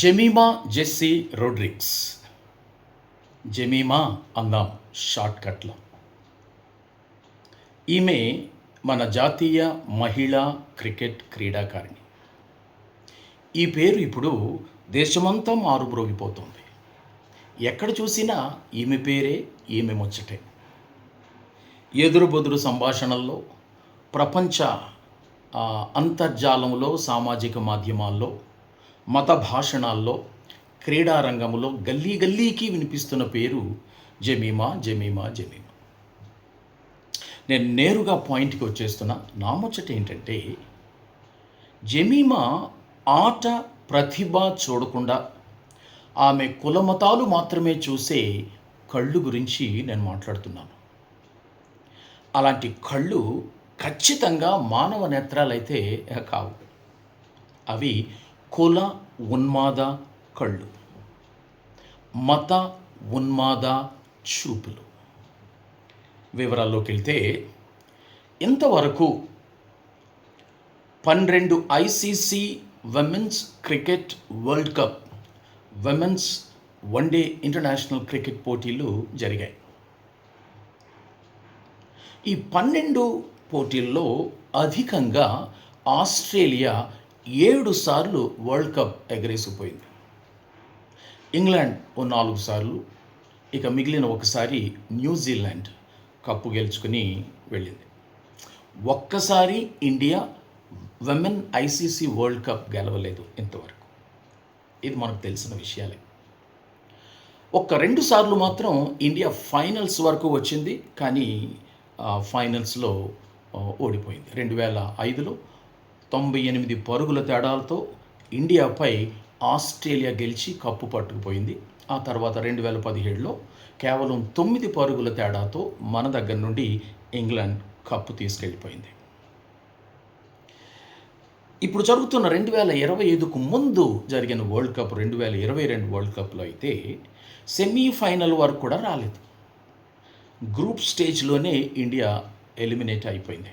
Jemima Jessie Rodrigues. Jemima అందాం షార్ట్కట్లో ఈమె మన జాతీయ మహిళా క్రికెట్ క్రీడాకారిణి. ఈ పేరు ఇప్పుడు దేశమంతా మారుమ్రోగిపోతుంది. ఎక్కడ చూసినా ఈమె పేరే ఈమె ముచ్చటే. ఎదురు బొదురు సంభాషణల్లో ప్రపంచ అంతర్జాలంలో సామాజిక మాధ్యమాల్లో మత భాషణాల్లో క్రీడారంగంలో గల్లీ గల్లీకి వినిపిస్తున్న పేరు జమీమా జమీమా జమీమా. నేను నేరుగా పాయింట్కి వచ్చేస్తున్నా. నా ముచ్చట ఏంటంటే జమీమా ఆట ప్రతిభ చూడకుండా ఆమె కులమతాలు మాత్రమే చూసే కళ్ళు గురించి నేను మాట్లాడుతున్నాను. అలాంటి కళ్ళు ఖచ్చితంగా మానవ నేత్రాలైతే కావు. అవి కుల ఉన్మాద కళ్ళు. మత ఉన్మాద చూపులు. వివరాల్లోకి వెళ్తే ఇంతవరకు పన్నెండు ICC women's cricket world cup women's one day international cricket పోటీలు జరిగాయి. ఈ పన్నెండు పోటీల్లో అధికంగా ఆస్ట్రేలియా ఏడు సార్లు వరల్డ్ కప్ ఎగరేసిపోయింది. ఇంగ్లాండ్ ఓ నాలుగు సార్లు ఇక మిగిలిన ఒకసారి న్యూజిలాండ్ కప్పు గెలుచుకుని వెళ్ళింది. ఒక్కసారి India women ICC world cup గెలవలేదు ఇంతవరకు. ఇది మనకు తెలిసిన విషయాలే. ఒక్క రెండు సార్లు మాత్రం ఇండియా ఫైనల్స్ వరకు వచ్చింది కానీ ఫైనల్స్లో ఓడిపోయింది. రెండు వేల ఐదులో తొంభై ఎనిమిది పరుగుల తేడాలతో ఇండియాపై ఆస్ట్రేలియా గెలిచి కప్పు పట్టుకుపోయింది. ఆ తర్వాత రెండు వేల పదిహేడులో కేవలం తొమ్మిది పరుగుల తేడాతో మన దగ్గర నుండి ఇంగ్లాండ్ కప్పు తీసుకెళ్ళిపోయింది. ఇప్పుడు జరుగుతున్న రెండు వేల ఇరవై ఐదుకు ముందు జరిగిన వరల్డ్ కప్ రెండు వేల ఇరవై రెండు వరల్డ్ కప్లో అయితే సెమీఫైనల్ వరకు కూడా రాలేదు. గ్రూప్ స్టేజ్లోనే ఇండియా ఎలిమినేట్ అయిపోయింది.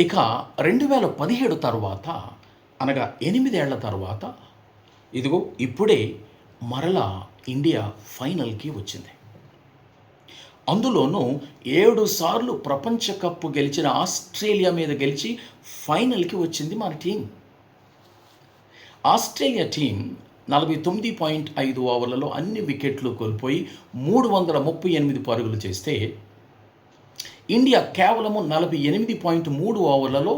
ఇక రెండు వేల పదిహేడు తర్వాత అనగా ఎనిమిదేళ్ళ తర్వాత ఇదిగో ఇప్పుడే మరలా ఇండియా ఫైనల్కి వచ్చింది. అందులోనూ ఏడు సార్లు ప్రపంచ కప్ గెలిచిన ఆస్ట్రేలియా మీద గెలిచి ఫైనల్కి వచ్చింది మన టీం. ఆస్ట్రేలియా టీం నలభై తొమ్మిది పాయింట్ ఐదు ఓవర్లలో అన్ని వికెట్లు కోల్పోయి మూడు వందల ముప్పై ఎనిమిది పరుగులు చేస్తే ఇండియా కేవలము నలభై ఎనిమిది పాయింట్ మూడు ఓవర్లలో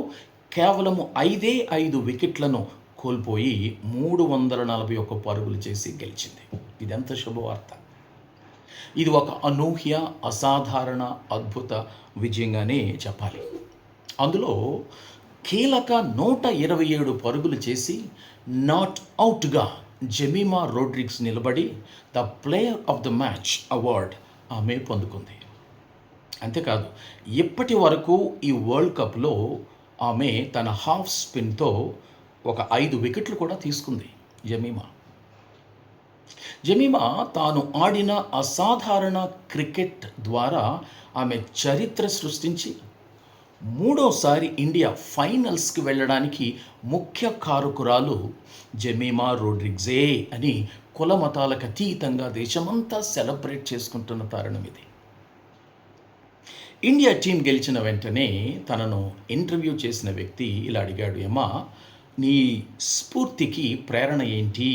కేవలము ఐదే ఐదు వికెట్లను కోల్పోయి మూడు వందల నలభై ఒక్క పరుగులు చేసి గెలిచింది. ఇదెంత శుభవార్త? ఇది ఒక అనూహ్య అసాధారణ అద్భుత విజయంగానే చెప్పాలి. అందులో కీలక నూట ఇరవై ఏడు పరుగులు చేసి నాట్ అవుట్గా జెమీమా రోడ్రిగ్స్ నిలబడి the player of the match award ఆమె పొందుకుంది. అంతేకాదు ఇప్పటి వరకు ఈ వరల్డ్ కప్లో ఆమె తన హాఫ్ స్పిన్తో ఒక ఐదు వికెట్లు కూడా తీసుకుంది జమీమా. జమీమా తాను ఆడిన అసాధారణ క్రికెట్ ద్వారా ఆమె చరిత్ర సృష్టించి మూడోసారి ఇండియా ఫైనల్స్కి వెళ్ళడానికి ముఖ్య కారకురాలు జమీమా రోడ్రిగ్జే అని కుల మతాలకు అతీతంగా దేశమంతా సెలబ్రేట్ చేసుకుంటున్న తరుణం ఇది. ఇండియా టీం గెలిచిన వెంటనే తనను ఇంటర్వ్యూ చేసిన వ్యక్తి ఇలా అడిగాడు ఏమా నీ స్ఫూర్తికి ప్రేరణ ఏంటి?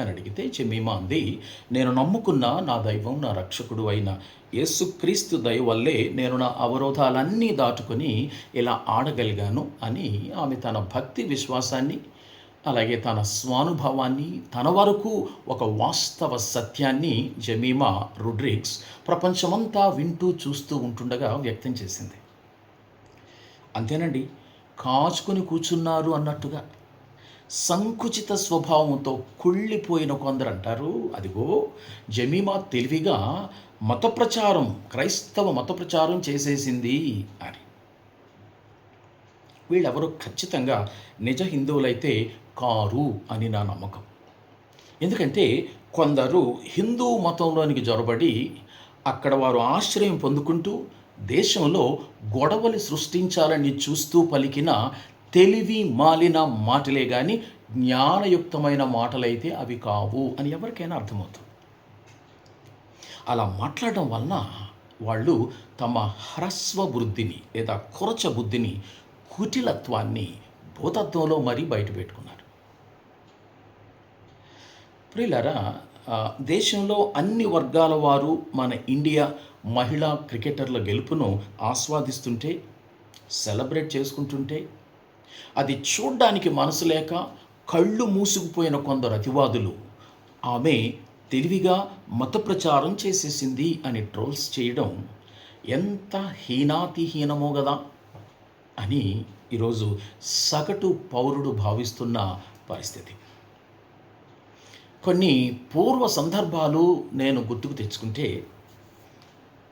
అని అడిగితే చెమ్మీమా అంది నేను నమ్ముకున్న నా దైవం నా రక్షకుడు అయిన యేసుక్రీస్తు దయ వల్లే నేను నా అవరోధాలన్నీ దాటుకొని ఇలా ఆడగలిగాను అని ఆమె తన భక్తి విశ్వాసాన్ని అలాగే తన స్వానుభవాన్ని తన వరకు ఒక వాస్తవ సత్యాన్ని జమీమా రుడ్రిక్స్ ప్రపంచమంతా వింటూ చూస్తూ ఉంటుండగా వ్యక్తం చేసింది. అంతేనండి కాచుకొని కూర్చున్నారు అన్నట్టుగా. సంకుచిత స్వభావంతో కుళ్ళిపోయిన కొందరు అంటారు అదిగో జమీమా తెలివిగా మత ప్రచారం క్రైస్తవ మత ప్రచారం చేసేసింది అని. వీళ్ళెవరో ఖచ్చితంగా నిజ హిందువులైతే కారు అని నా నమ్మకం. ఎందుకంటే కొందరు హిందూ మతంలోనికి జొరబడి అక్కడ వారు ఆశ్రయం పొందుకుంటూ దేశంలో గొడవలు సృష్టించాలని చూస్తూ పలికిన తెలివి మాలిన మాటలే కానీ జ్ఞానయుక్తమైన మాటలైతే అవి కావు అని ఎవరికైనా అర్థమవుతుంది. అలా మాట్లాడడం వలన వాళ్ళు తమ హ్రస్వ బుద్ధిని లేదా కొరచ బుద్ధిని కుటిలత్వాన్ని భూతత్వంలో మరీ బయట పెట్టుకున్నారు. ప్రియులరా దేశంలో అన్ని వర్గాల వారు మన ఇండియా మహిళా క్రికెటర్ల గెలుపును ఆస్వాదిస్తుంటే సెలబ్రేట్ చేసుకుంటుంటే అది చూడ్డానికి మనసు లేక కళ్ళు మూసుకుపోయిన కొందరు అతివాదులు. ఆమె తెలివిగా మత ప్రచారం చేసేసింది అని ట్రోల్స్ చేయడం ఎంత హీనాతిహీనమో కదా అని ఈరోజు సగటు పౌరుడు భావిస్తున్న పరిస్థితి. కొన్ని పూర్వ సందర్భాలు నేను గుర్తుకు తెచ్చుకుంటే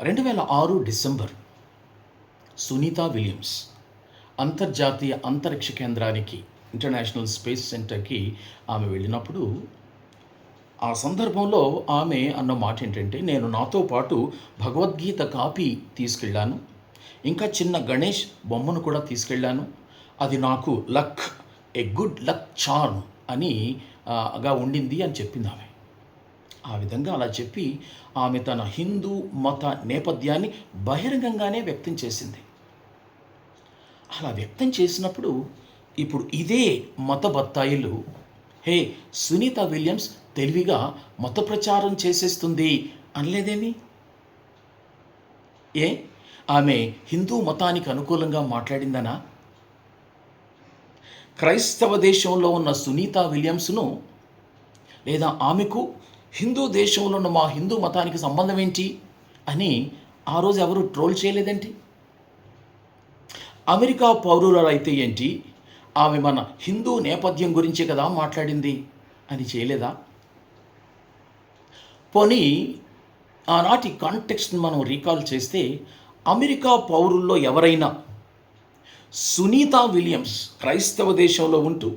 రెండు వేల ఆరు డిసెంబర్ సునీత విలియమ్స్ అంతర్జాతీయ అంతరిక్ష కేంద్రానికి ఇంటర్నేషనల్ స్పేస్ సెంటర్కి ఆమె వెళ్ళినప్పుడు ఆ సందర్భంలో ఆమె అన్న మాట ఏంటంటే నేను నాతో పాటు భగవద్గీత కాపీ తీసుకెళ్ళాను ఇంకా చిన్న గణేష్ బొమ్మను కూడా తీసుకెళ్ళాను అది నాకు luck a good luck charm అని గా ఉండింది అని చెప్పింది ఆమె. ఆ విధంగా అలా చెప్పి ఆమె తన హిందూ మత నేపథ్యాన్ని బహిరంగంగానే వ్యక్తం చేసింది. అలా వ్యక్తం చేసినప్పుడు ఇప్పుడు ఇదే మత బత్తాయిలు హే సునీత విలియమ్స్ తెలివిగా మత ప్రచారం చేసేస్తుంది అనలేదేమి? ఏ? ఆమె హిందూ మతానికి అనుకూలంగా మాట్లాడిందనా? క్రైస్తవ దేశంలో ఉన్న సునీత విలియమ్స్ను లేదా ఆమెకు హిందూ దేశంలో ఉన్న మా హిందూ మతానికి సంబంధం ఏంటి అని ఆ రోజు ఎవరు ట్రోల్ చేయలేదేంటి అమెరికా పౌరులైతే ఏంటి? ఆమె మన హిందూ నేపథ్యం గురించే కదా మాట్లాడింది అని చేయలేదా? పోనీ ఆనాటి కాంటెక్స్ట్ని మనం రీకాల్ చేస్తే అమెరికా పౌరుల్లో ఎవరైనా సునీత విలియమ్స్ క్రైస్తవ దేశంలో ఉంటూ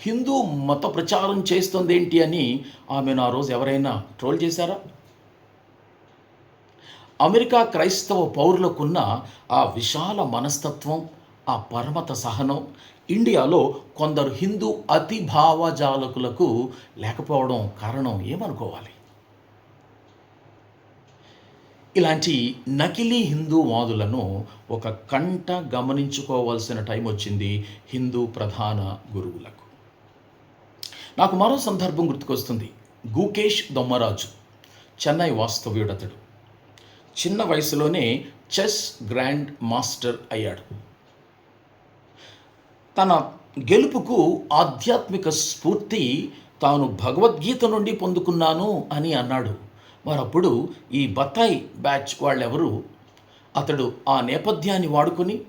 హిందూ మత ప్రచారం చేస్తుందేంటి అని ఆమెను ఆ రోజు ఎవరైనా ట్రోల్ చేశారా? అమెరికా క్రైస్తవ పౌరులకున్న ఆ విశాల మనస్తత్వం ఆ పరమత సహనం ఇండియాలో కొందరు హిందూ అతి భావజాలకులకు లేకపోవడం కారణం ఏమనుకోవాలి? ఇలాంటి నకిలీ హిందూ వాదులను ఒక కంట గమనించుకోవాల్సిన టైం వచ్చింది హిందూ ప్రధాన గురువులకు. నాకు మరో సందర్భం గుర్తుకొస్తుంది. గూకేష్ దొమ్మరాజు చెన్నై వాస్తవ్యుడతడు. చిన్న వయసులోనే చెస్ గ్రాండ్ మాస్టర్ అయ్యాడు. తన గెలుపుకు ఆధ్యాత్మిక స్ఫూర్తి తాను భగవద్గీత నుండి పొందుకున్నాను అని అన్నాడు. మరప్పుడు ఈ బత్తాయి బ్యాచ్ వాళ్ళెవరు? అతడు ఆ నేపథ్యాన్ని వాడుకొని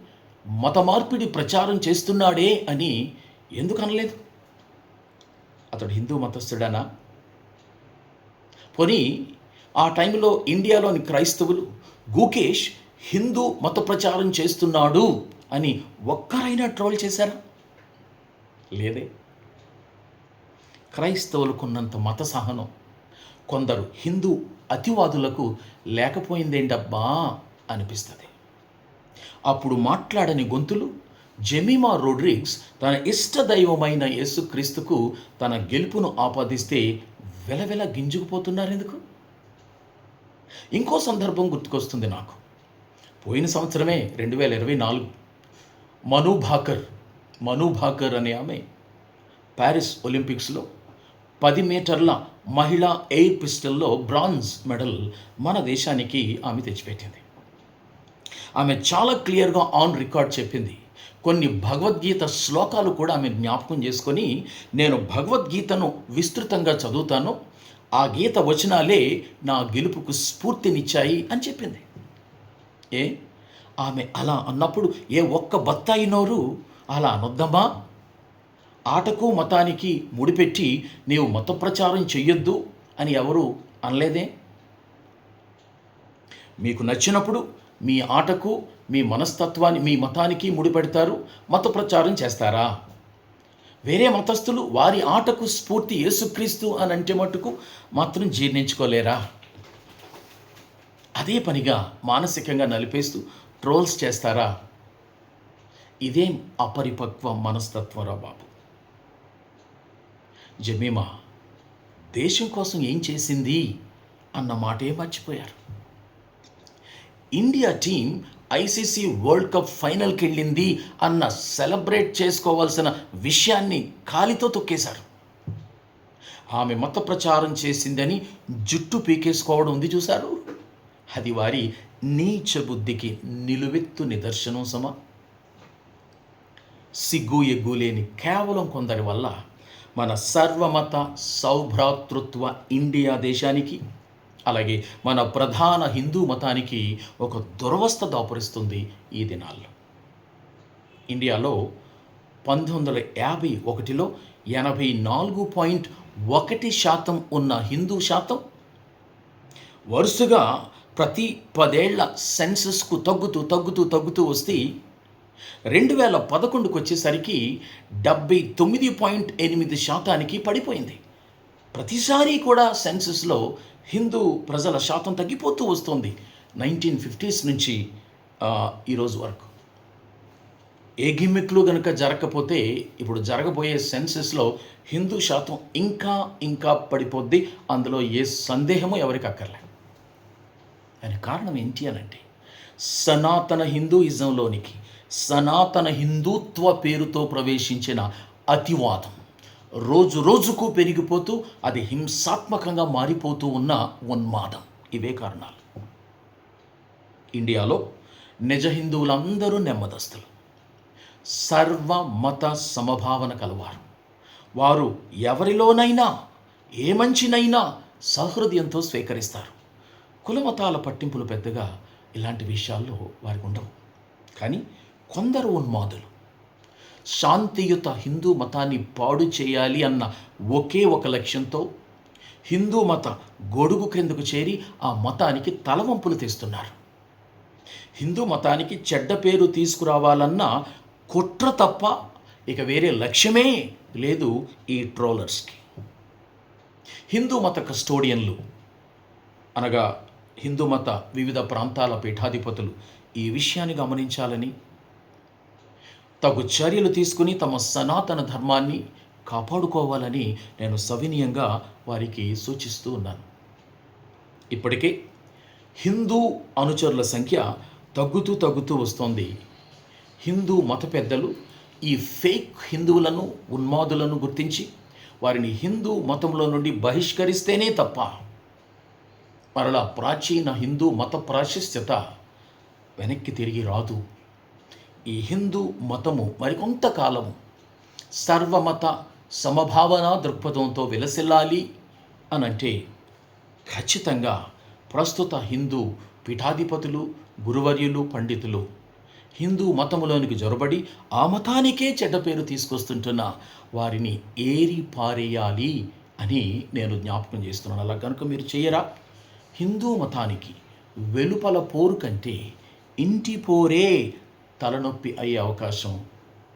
మత మార్పిడి ప్రచారం చేస్తున్నాడే అని ఎందుకు అనలేదు? అతడు హిందూ మతస్థుడనా? పోనీ ఆ టైంలో ఇండియాలోని క్రైస్తవులు గూకేష్ హిందూ మత ప్రచారం చేస్తున్నాడు అని ఒక్కరైనా ట్రోల్ చేశారా? లేదే. క్రైస్తవులకున్నంత మత సహనం కొందరు హిందూ అతివాదులకు లేకపోయిందేంటబ్బా అనిపిస్తుంది. అప్పుడు మాట్లాడని గొంతులు జెమిమా రోడ్రిగ్స్ తన ఇష్ట దైవమైన యేసుక్రీస్తుకు తన గెలుపును ఆపాదిస్తే వెలవెల గింజుకుపోతున్నారు ఎందుకు ఇంకో సందర్భం గుర్తుకొస్తుంది నాకు. పోయిన సంవత్సరమే రెండు వేల ఇరవై నాలుగు మను భాకర్ మను భాకర్ అనే ఆమె ప్యారిస్ ఒలింపిక్స్లో పది మీటర్ల మహిళా ఎయిర్ పిస్టల్లో బ్రాంజ్ మెడల్ మన దేశానికి ఆమె తెచ్చిపెట్టింది. ఆమె చాలా క్లియర్గా ఆన్ రికార్డ్ చెప్పింది. కొన్ని భగవద్గీత శ్లోకాలు కూడా ఆమె జ్ఞాపకం చేసుకొని నేను భగవద్గీతను విస్తృతంగా చదువుతాను. ఆ గీత వచనాలే నా గెలుపుకు స్ఫూర్తినిచ్చాయి అని చెప్పింది. ఏ? ఆమె అలా అన్నప్పుడు ఏ ఒక్క బత్తాయి నోరు? అలా అనొద్దమ్మా. ఆటకు మతానికి ముడిపెట్టి నీవు మత ప్రచారం చెయ్యొద్దు అని ఎవరు అనలేదే? మీకు నచ్చినప్పుడు మీ ఆటకు మీ మనస్తత్వాన్ని మీ మతానికి ముడిపెడతారు మత ప్రచారం చేస్తారా? వేరే మతస్థులు వారి ఆటకు స్ఫూర్తి యేసుక్రీస్తు అని అంటే మటుకు మాత్రం జీర్ణించుకోలేరా? అదే పనిగా మానసికంగా నలిపేస్తూ ట్రోల్స్ చేస్తారా? ఇదేం అపరిపక్వ మనస్తత్వరా బాబు. జమీమా దేశం కోసం ఏం చేసింది అన్న మాటే మర్చిపోయారు. India team ICC world cup ఫైనల్కి వెళ్ళింది అన్న సెలబ్రేట్ చేసుకోవాల్సిన విషయాన్ని కాలితో తొక్కేశారు. ఆమె మత ప్రచారం చేసిందని జుట్టు పీకేసుకోవడం ఉంది చూశారు. అది వారి నీచ బుద్ధికి నిలువెత్తు నిదర్శనం సమా. సిగ్గు ఎగ్గు లేని కేవలం కొందరి వల్ల మన సర్వమత సౌభ్రాతృత్వ ఇండియా దేశానికి అలాగే మన ప్రధాన హిందూ మతానికి ఒక దురవస్థ దాపురిస్తుంది ఈ దినాల్లో. ఇండియాలో పంతొమ్మిది వందల యాభై ఒకటిలో ఎనభై నాలుగు పాయింట్ ఒకటి శాతం ఉన్న హిందూ శాతం వరుసగా ప్రతి పదేళ్ళ సెన్సస్కు తగ్గుతూ తగ్గుతూ తగ్గుతూ వస్తే రెండు వేల పదకొండుకు వచ్చేసరికి డెబ్బై తొమ్మిది పాయింట్ ఎనిమిది శాతానికి పడిపోయింది. ప్రతిసారి కూడా సెన్సస్లో హిందూ ప్రజల శాతం తగ్గిపోతూ వస్తుంది నైన్టీన్ ఫిఫ్టీస్ నుంచి ఈరోజు వరకు. ఏ గిమ్మిక్లు కనుక జరగకపోతే ఇప్పుడు జరగబోయే సెన్సెస్లో హిందూ శాతం ఇంకా ఇంకా పడిపోద్ది. అందులో ఏ సందేహము ఎవరికి అక్కర్లే. దానికి కారణం ఏంటి అనంటే సనాతన హిందూయిజంలోనికి సనాతన హిందుత్వ పేరుతో ప్రవేశించిన అతివాదం. రోజు రోజుకు పెరిగిపోతూ అది హింసాత్మకంగా మారిపోతూ ఉన్న ఉన్మాదం. ఇవే కారణాలు. ఇండియాలో నిజ హిందువులందరూ నెమ్మదస్తులు. సర్వ మత సమభావన కలవారు. వారు ఎవరిలోనైనా ఏ మంచినైనా సహృదయంతో స్వీకరిస్తారు. కులమతాల పట్టింపులు పెద్దగా ఇలాంటి విషయాల్లో వారికి ఉండవు. కానీ కొందరు ఉన్మాదులు. శాంతియుత హిందూ మతాన్ని పాడు చేయాలి అన్న ఒకే ఒక లక్ష్యంతో హిందూ మత గొడుగు క్రిందకు చేరి ఆ మతానికి తలవంపులు తీస్తున్నారు. హిందూ మతానికి చెడ్డ పేరు తీసుకురావాలన్న కుట్ర తప్ప ఇక వేరే లక్ష్యమే లేదు ఈ ట్రోలర్స్కి. హిందూ మత కస్టోడియన్లు అనగా హిందూ మత వివిధ ప్రాంతాల పీఠాధిపతులు ఈ విషయాన్ని గమనించాలని తగు చర్యలు తీసుకుని తమ సనాతన ధర్మాన్ని కాపాడుకోవాలని నేను సవినీయంగా వారికి సూచిస్తూ ఉన్నాను. ఇప్పటికే హిందూ అనుచరుల సంఖ్య తగ్గుతూ తగ్గుతూ వస్తోంది. హిందూ మత పెద్దలు ఈ ఫేక్ హిందువులను ఉన్మాదులను గుర్తించి వారిని హిందూ మతంలో నుండి బహిష్కరిస్తేనే తప్ప మరలా ప్రాచీన హిందూ మత ప్రాశస్త్యత వెనక్కి తిరిగి రాదు. ఈ హిందూ మతము మరికొంతకాలము సర్వమత సమభావన దృక్పథంతో విలసిల్లాలి అనంటే ఖచ్చితంగా ప్రస్తుత హిందూ పీఠాధిపతులు గురువర్యులు పండితులు హిందూ మతములోనికి జొరబడి ఆ మతానికే చెడ్డ పేరు తీసుకొస్తుంటున్న వారిని ఏరి పారేయాలి అని నేను జ్ఞాపకం చేస్తున్నాను. అలా కనుక మీరు చేయరా? హిందూ మతానికి వెలుపల పోరు కంటే ఇంటి పోరే తలనొప్పి అయ్యే అవకాశం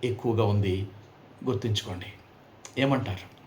ఎక్కువగా ఉంది. గుర్తుంచుకోండి. ఏమంటారు?